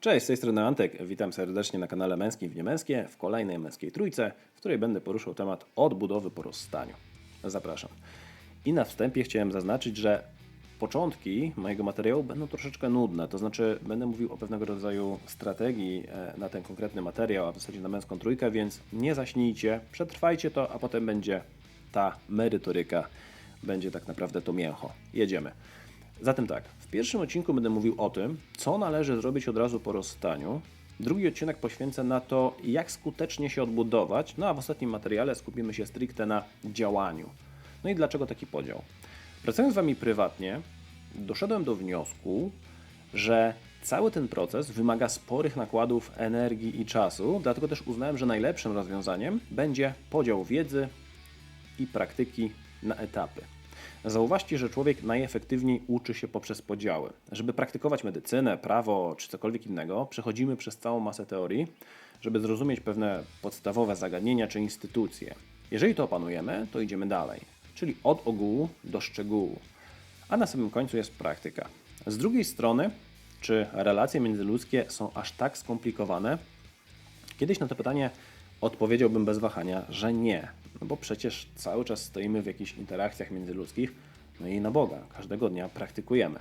Cześć, z tej strony Antek. Witam serdecznie na kanale Męskim w Niemęskie w kolejnej męskiej trójce, w której będę poruszał temat odbudowy po rozstaniu. Zapraszam. I na wstępie chciałem zaznaczyć, że początki mojego materiału będą troszeczkę nudne, to znaczy będę mówił o pewnego rodzaju strategii e, na ten konkretny materiał, a w zasadzie na męską trójkę, więc nie zaśnijcie, przetrwajcie to, a potem będzie ta merytoryka, będzie tak naprawdę to mięcho. Jedziemy. Zatem tak, w pierwszym odcinku będę mówił o tym, co należy zrobić od razu po rozstaniu. Drugi odcinek poświęcę na to, jak skutecznie się odbudować. No a w ostatnim materiale skupimy się stricte na działaniu. No i dlaczego taki podział? Pracując z Wami prywatnie, doszedłem do wniosku, że cały ten proces wymaga sporych nakładów energii i czasu, dlatego też uznałem, że najlepszym rozwiązaniem będzie podział wiedzy i praktyki na etapy. Zauważcie, że człowiek najefektywniej uczy się poprzez podziały. Żeby praktykować medycynę, prawo czy cokolwiek innego, przechodzimy przez całą masę teorii, żeby zrozumieć pewne podstawowe zagadnienia czy instytucje. Jeżeli to opanujemy, to idziemy dalej, czyli od ogółu do szczegółu. A na samym końcu jest praktyka. Z drugiej strony, czy relacje międzyludzkie są aż tak skomplikowane? Kiedyś na to pytanie odpowiedziałbym bez wahania, że nie. No bo przecież cały czas stoimy w jakichś interakcjach międzyludzkich, no i na Boga, każdego dnia praktykujemy.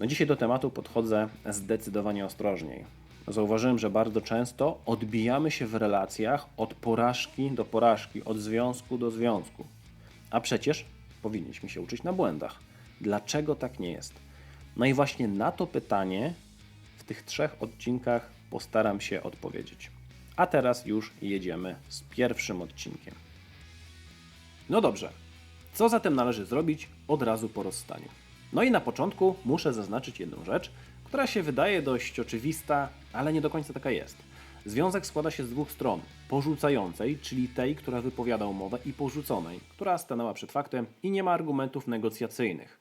No dzisiaj do tematu podchodzę zdecydowanie ostrożniej. Zauważyłem, że bardzo często odbijamy się w relacjach od porażki do porażki, od związku do związku. A przecież powinniśmy się uczyć na błędach. Dlaczego tak nie jest? No i właśnie na to pytanie w tych trzech odcinkach postaram się odpowiedzieć. A teraz już jedziemy z pierwszym odcinkiem. No dobrze, co zatem należy zrobić od razu po rozstaniu? No i na początku muszę zaznaczyć jedną rzecz, która się wydaje dość oczywista, ale nie do końca taka jest. Związek składa się z dwóch stron: porzucającej, czyli tej, która wypowiada umowę, i porzuconej, która stanęła przed faktem i nie ma argumentów negocjacyjnych.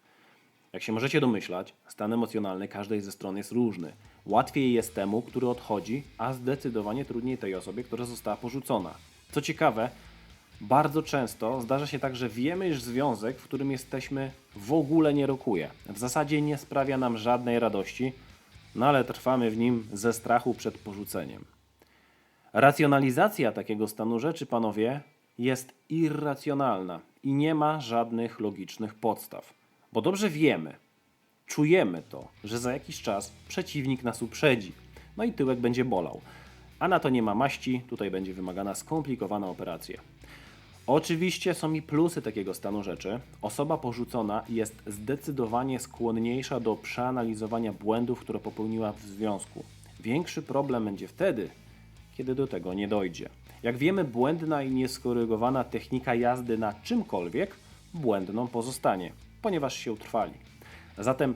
Jak się możecie domyślać, stan emocjonalny każdej ze stron jest różny. Łatwiej jest temu, który odchodzi, a zdecydowanie trudniej tej osobie, która została porzucona. Co ciekawe, bardzo często zdarza się tak, że wiemy, iż związek, w którym jesteśmy, w ogóle nie rokuje. W zasadzie nie sprawia nam żadnej radości, no ale trwamy w nim ze strachu przed porzuceniem. Racjonalizacja takiego stanu rzeczy, panowie, jest irracjonalna i nie ma żadnych logicznych podstaw. Bo dobrze wiemy, czujemy to, że za jakiś czas przeciwnik nas uprzedzi, no i tyłek będzie bolał. A na to nie ma maści, tutaj będzie wymagana skomplikowana operacja. Oczywiście są i plusy takiego stanu rzeczy. Osoba porzucona jest zdecydowanie skłonniejsza do przeanalizowania błędów, które popełniła w związku. Większy problem będzie wtedy, kiedy do tego nie dojdzie. Jak wiemy, błędna i nieskorygowana technika jazdy na czymkolwiek błędną pozostanie, ponieważ się utrwali. Zatem,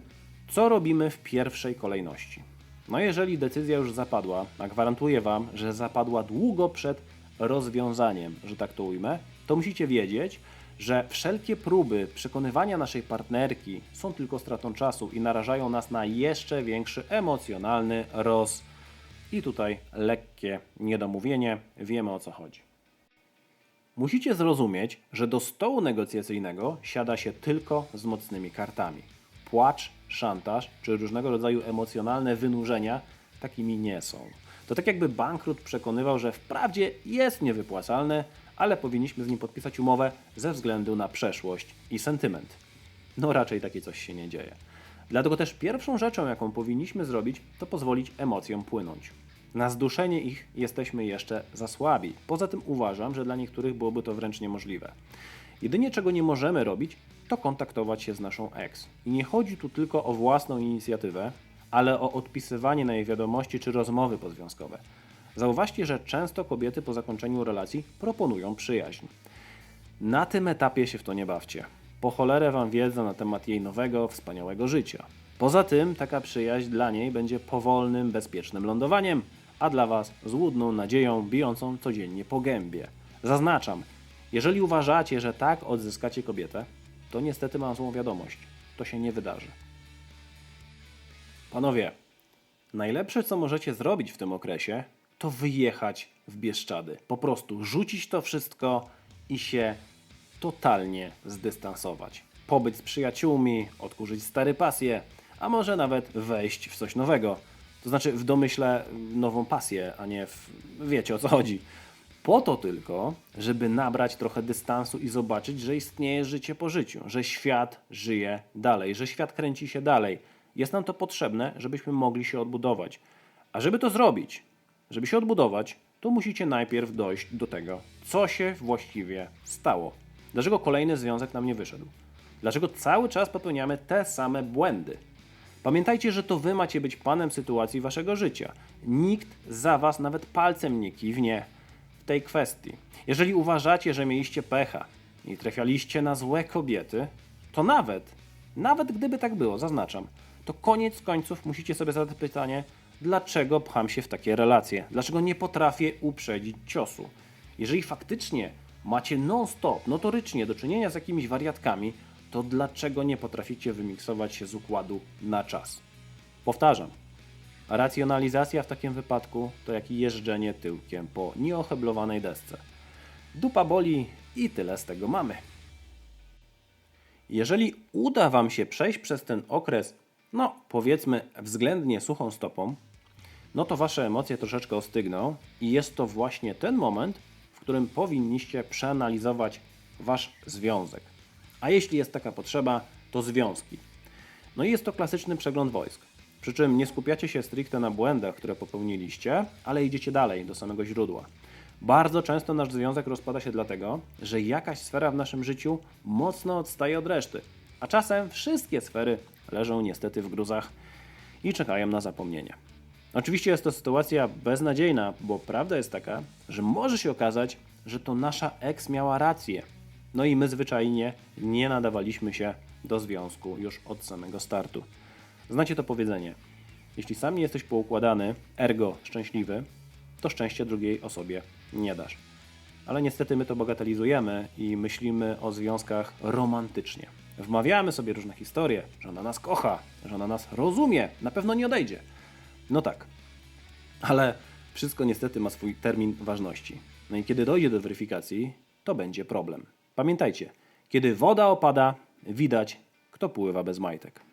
co robimy w pierwszej kolejności? No, jeżeli decyzja już zapadła, a gwarantuję Wam, że zapadła długo przed rozwiązaniem, że tak to ujmę, to musicie wiedzieć, że wszelkie próby przekonywania naszej partnerki są tylko stratą czasu i narażają nas na jeszcze większy emocjonalny roz. I tutaj lekkie niedomówienie, wiemy o co chodzi. Musicie zrozumieć, że do stołu negocjacyjnego siada się tylko z mocnymi kartami. Płacz, szantaż czy różnego rodzaju emocjonalne wynurzenia takimi nie są. To tak jakby bankrut przekonywał, że wprawdzie jest niewypłacalny, ale powinniśmy z nim podpisać umowę ze względu na przeszłość i sentyment. No raczej takie coś się nie dzieje. Dlatego też pierwszą rzeczą, jaką powinniśmy zrobić, to pozwolić emocjom płynąć. Na zduszenie ich jesteśmy jeszcze za słabi. Poza tym uważam, że dla niektórych byłoby to wręcz niemożliwe. Jedynie czego nie możemy robić, to kontaktować się z naszą ex. I nie chodzi tu tylko o własną inicjatywę, ale o odpisywanie na jej wiadomości czy rozmowy pozwiązkowe. Zauważcie, że często kobiety po zakończeniu relacji proponują przyjaźń. Na tym etapie się w to nie bawcie. Po cholerę wam wiedza na temat jej nowego, wspaniałego życia. Poza tym taka przyjaźń dla niej będzie powolnym, bezpiecznym lądowaniem, a dla was złudną nadzieją bijącą codziennie po gębie. Zaznaczam, jeżeli uważacie, że tak odzyskacie kobietę, to niestety mam złą wiadomość. To się nie wydarzy. Panowie, najlepsze co możecie zrobić w tym okresie, to wyjechać w Bieszczady. Po prostu rzucić to wszystko i się totalnie zdystansować. Pobyć z przyjaciółmi, odkurzyć stare pasje, a może nawet wejść w coś nowego. To znaczy w domyśle nową pasję, a nie w... wiecie o co chodzi. Po to tylko, żeby nabrać trochę dystansu i zobaczyć, że istnieje życie po życiu, że świat żyje dalej, że świat kręci się dalej. Jest nam to potrzebne, żebyśmy mogli się odbudować. A żeby to zrobić, żeby się odbudować, to musicie najpierw dojść do tego, co się właściwie stało. Dlaczego kolejny związek nam nie wyszedł? Dlaczego cały czas popełniamy te same błędy? Pamiętajcie, że to wy macie być panem sytuacji waszego życia. Nikt za was nawet palcem nie kiwnie tej kwestii. Jeżeli uważacie, że mieliście pecha i trafialiście na złe kobiety, to nawet, nawet gdyby tak było, zaznaczam, to koniec końców musicie sobie zadać pytanie, dlaczego pcham się w takie relacje? Dlaczego nie potrafię uprzedzić ciosu? Jeżeli faktycznie macie non-stop, notorycznie do czynienia z jakimiś wariatkami, to dlaczego nie potraficie wymiksować się z układu na czas? Powtarzam, racjonalizacja w takim wypadku to jak jeżdżenie tyłkiem po nieoheblowanej desce. Dupa boli i tyle z tego mamy. Jeżeli uda Wam się przejść przez ten okres, no powiedzmy względnie suchą stopą, no to Wasze emocje troszeczkę ostygną i jest to właśnie ten moment, w którym powinniście przeanalizować Wasz związek. A jeśli jest taka potrzeba, to związki. No i jest to klasyczny przegląd wojsk. Przy czym nie skupiacie się stricte na błędach, które popełniliście, ale idziecie dalej, do samego źródła. Bardzo często nasz związek rozpada się dlatego, że jakaś sfera w naszym życiu mocno odstaje od reszty, a czasem wszystkie sfery leżą niestety w gruzach i czekają na zapomnienie. Oczywiście jest to sytuacja beznadziejna, bo prawda jest taka, że może się okazać, że to nasza ex miała rację. No i my zwyczajnie nie nadawaliśmy się do związku już od samego startu. Znacie to powiedzenie. Jeśli sam nie jesteś poukładany, ergo szczęśliwy, to szczęście drugiej osobie nie dasz. Ale niestety my to bagatelizujemy i myślimy o związkach romantycznie. Wmawiamy sobie różne historie, że ona nas kocha, że ona nas rozumie, na pewno nie odejdzie. No tak, ale wszystko niestety ma swój termin ważności. No i kiedy dojdzie do weryfikacji, to będzie problem. Pamiętajcie, kiedy woda opada, widać, kto pływa bez majtek.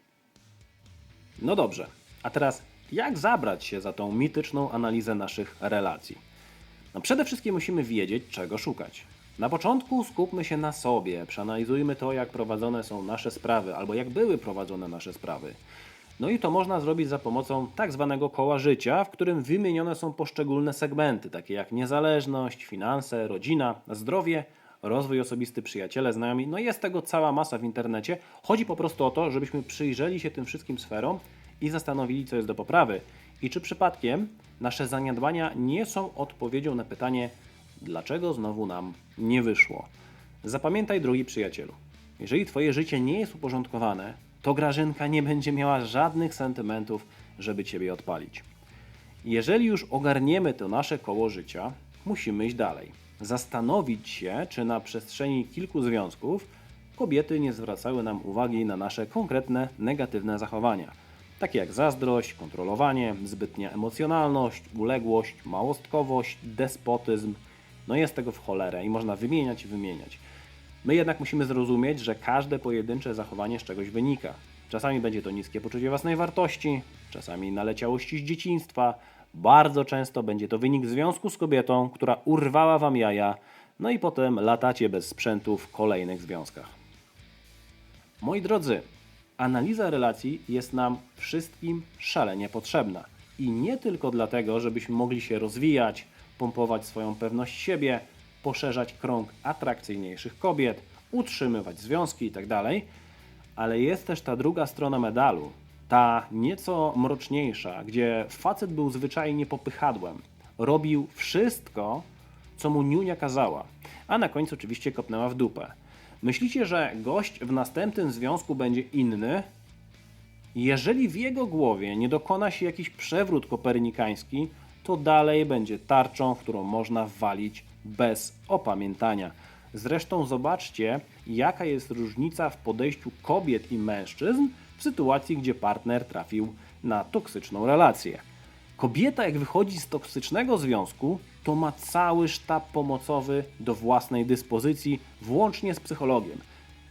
No dobrze, a teraz jak zabrać się za tą mityczną analizę naszych relacji? No przede wszystkim musimy wiedzieć, czego szukać. Na początku skupmy się na sobie, przeanalizujmy to, jak prowadzone są nasze sprawy, albo jak były prowadzone nasze sprawy. No i to można zrobić za pomocą tak zwanego koła życia, w którym wymienione są poszczególne segmenty, takie jak niezależność, finanse, rodzina, zdrowie, rozwój osobisty, przyjaciele, znajomi. No jest tego cała masa w internecie. Chodzi po prostu o to, żebyśmy przyjrzeli się tym wszystkim sferom i zastanowili, co jest do poprawy. I czy przypadkiem nasze zaniedbania nie są odpowiedzią na pytanie, dlaczego znowu nam nie wyszło. Zapamiętaj, drogi przyjacielu, jeżeli Twoje życie nie jest uporządkowane, to Grażynka nie będzie miała żadnych sentymentów, żeby Ciebie odpalić. Jeżeli już ogarniemy to nasze koło życia, musimy iść dalej. Zastanowić się, czy na przestrzeni kilku związków kobiety nie zwracały nam uwagi na nasze konkretne negatywne zachowania, takie jak zazdrość, kontrolowanie, zbytnia emocjonalność, uległość, małostkowość, despotyzm. No jest tego w cholerę i można wymieniać i wymieniać. My jednak musimy zrozumieć, że każde pojedyncze zachowanie z czegoś wynika. Czasami będzie to niskie poczucie własnej wartości, czasami naleciałości z dzieciństwa, bardzo często będzie to wynik związku z kobietą, która urwała wam jaja, no i potem latacie bez sprzętu w kolejnych związkach. Moi drodzy, analiza relacji jest nam wszystkim szalenie potrzebna. I nie tylko dlatego, żebyśmy mogli się rozwijać, pompować swoją pewność siebie, poszerzać krąg atrakcyjniejszych kobiet, utrzymywać związki itd., ale jest też ta druga strona medalu, ta nieco mroczniejsza, gdzie facet był zwyczajnie popychadłem. Robił wszystko, co mu niunia kazała, a na końcu oczywiście kopnęła w dupę. Myślicie, że gość w następnym związku będzie inny? Jeżeli w jego głowie nie dokona się jakiś przewrót kopernikański, to dalej będzie tarczą, w którą można walić bez opamiętania. Zresztą zobaczcie, jaka jest różnica w podejściu kobiet i mężczyzn w sytuacji, gdzie partner trafił na toksyczną relację. Kobieta, jak wychodzi z toksycznego związku, to ma cały sztab pomocowy do własnej dyspozycji, włącznie z psychologiem.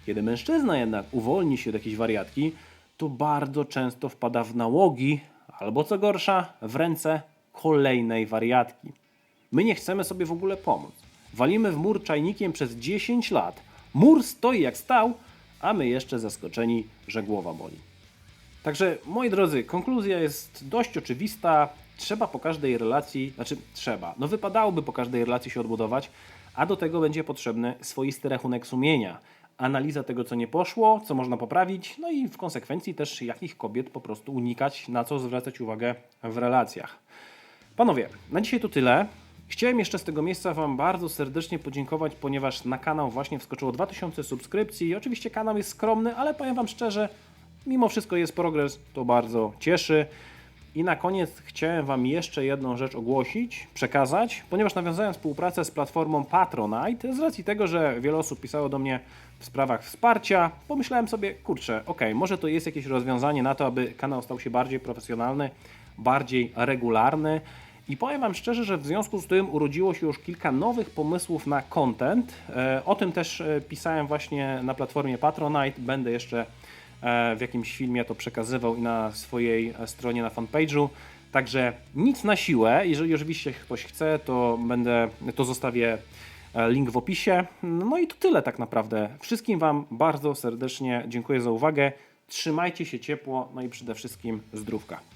Kiedy mężczyzna jednak uwolni się od jakiejś wariatki, to bardzo często wpada w nałogi albo co gorsza, w ręce kolejnej wariatki. My nie chcemy sobie w ogóle pomóc. Walimy w mur czajnikiem przez 10 lat. Mur stoi jak stał, a my jeszcze zaskoczeni, że głowa boli. Także, moi drodzy, konkluzja jest dość oczywista. Trzeba po każdej relacji, znaczy trzeba, no wypadałoby po każdej relacji się odbudować, a do tego będzie potrzebny swoisty rachunek sumienia. Analiza tego, co nie poszło, co można poprawić, no i w konsekwencji też jakich kobiet po prostu unikać, na co zwracać uwagę w relacjach. Panowie, na dzisiaj to tyle. Chciałem jeszcze z tego miejsca Wam bardzo serdecznie podziękować, ponieważ na kanał właśnie wskoczyło 2000 subskrypcji. Oczywiście kanał jest skromny, ale powiem Wam szczerze, mimo wszystko jest progres, to bardzo cieszy. I na koniec chciałem Wam jeszcze jedną rzecz ogłosić, przekazać, ponieważ nawiązałem współpracę z platformą Patronite z racji tego, że wiele osób pisało do mnie w sprawach wsparcia. Pomyślałem sobie, kurczę, ok, może to jest jakieś rozwiązanie na to, aby kanał stał się bardziej profesjonalny, bardziej regularny. I powiem Wam szczerze, że w związku z tym urodziło się już kilka nowych pomysłów na content. E, O tym też e, pisałem właśnie na platformie Patronite. Będę jeszcze e, w jakimś filmie to przekazywał i na swojej stronie na fanpage'u. Także nic na siłę. Jeżeli oczywiście ktoś chce, to będę, to zostawię link w opisie. No i to tyle tak naprawdę. Wszystkim Wam bardzo serdecznie dziękuję za uwagę. Trzymajcie się ciepło, no i przede wszystkim zdrówka.